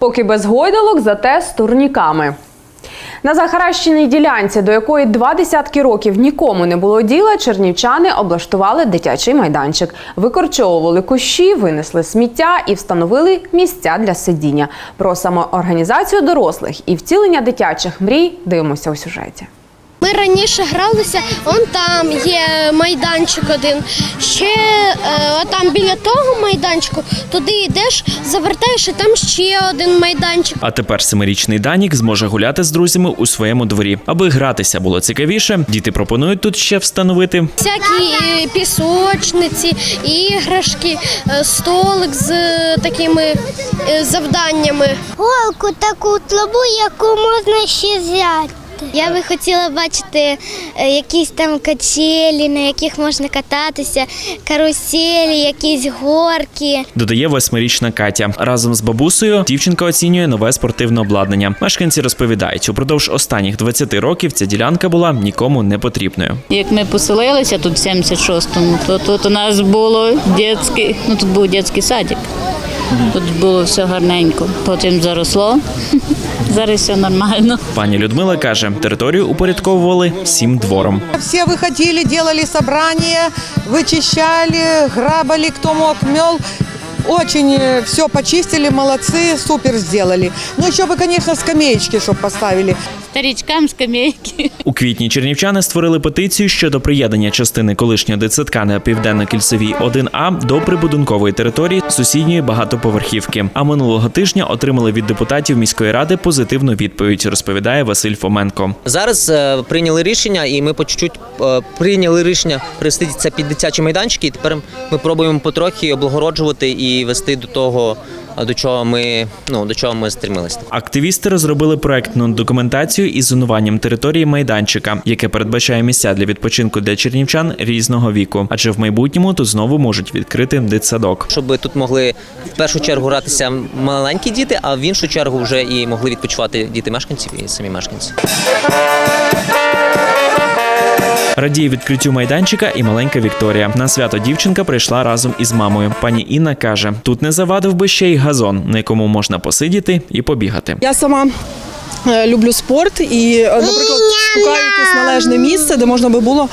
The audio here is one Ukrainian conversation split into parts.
Поки без гойдалок, зате з турніками. На захаращеній ділянці, до якої два десятки років нікому не було діла, чернівчани облаштували дитячий майданчик, викорчовували кущі, винесли сміття і встановили місця для сидіння. Про самоорганізацію дорослих і втілення дитячих мрій дивимося у сюжеті. Ми раніше гралися, он там є майданчик один. Ще е, там біля того майданчику, туди йдеш, завертаєш, і там ще один майданчик. А тепер семирічний Данік зможе гуляти з друзями у своєму дворі. Аби гратися було цікавіше, діти пропонують тут ще встановити Всякі пісочниці, іграшки, е, столик з е, такими е, завданнями. голку таку тлобу, яку можна ще взяти. Я би хотіла бачити е, якісь там качелі, на яких можна кататися, каруселі, якісь горки. Додає восьмирічна Катя. Разом з бабусею дівчинка оцінює нове спортивне обладнання. Мешканці розповідають, упродовж останніх 20 років ця ділянка була нікому не потрібною. Як ми поселилися тут в 76-му, то тут у нас було дитячий, ну тут був дитячий садик. Тут було все гарненько. Потім заросло. Зараз все нормально. Пані Людмила каже, територію упорядковували всім двором. Всі виходили, робили собрания, вичищали, грабали, хто мог, мел. Очень все почистили, молодцы, супер сделали. Ну, еще бы, конечно, скамеечки, чтобы поставили. Старічкам скамейки. У квітні чернівчани створили петицію щодо приєднання частини колишнього дитсадка на південно-кільцевій 1А до прибудинкової території сусідньої багатоповерхівки. А минулого тижня отримали від депутатів міської ради позитивну відповідь, розповідає Василь Фоменко. Зараз е, прийняли рішення, і ми по чуть-чуть е, прийняли рішення привести це під дитячі майданчики. І тепер ми пробуємо потрохи облагороджувати і вести до того, до чого ми ну до чого ми стремилися. Активісти розробили проектну документацію із зонуванням території майданчика, яке передбачає місця для відпочинку для чернівчан різного віку. Адже в майбутньому тут знову можуть відкрити дитсадок. Щоб тут могли в першу чергу гратися маленькі діти, а в іншу чергу вже і могли відпочивати діти мешканців і самі мешканці. Радіє відкриттю майданчика і маленька Вікторія. На свято дівчинка прийшла разом із мамою. Пані Інна каже: тут не завадив би ще й газон, на якому можна посидіти і побігати. Я сама е, люблю спорт і, е, наприклад, шукаю якесь належне місце, де можна би було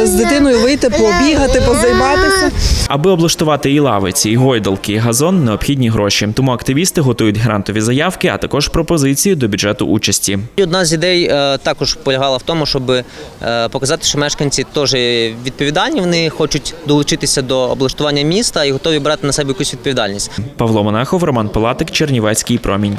е, з дитиною вийти, побігати, позайматися. Аби облаштувати і лавиці, і гойдалки, і газон, необхідні гроші. Тому активісти готують грантові заявки, а також пропозиції до бюджету участі. Одна з ідей е, також полягала в тому, щоб е, показати, що мешканці теж відповідальні. Вони хочуть долучитися до облаштування міста і готові брати на себе якусь відповідальність. Павло Монахов, Роман Палатик, Чернівецький промінь.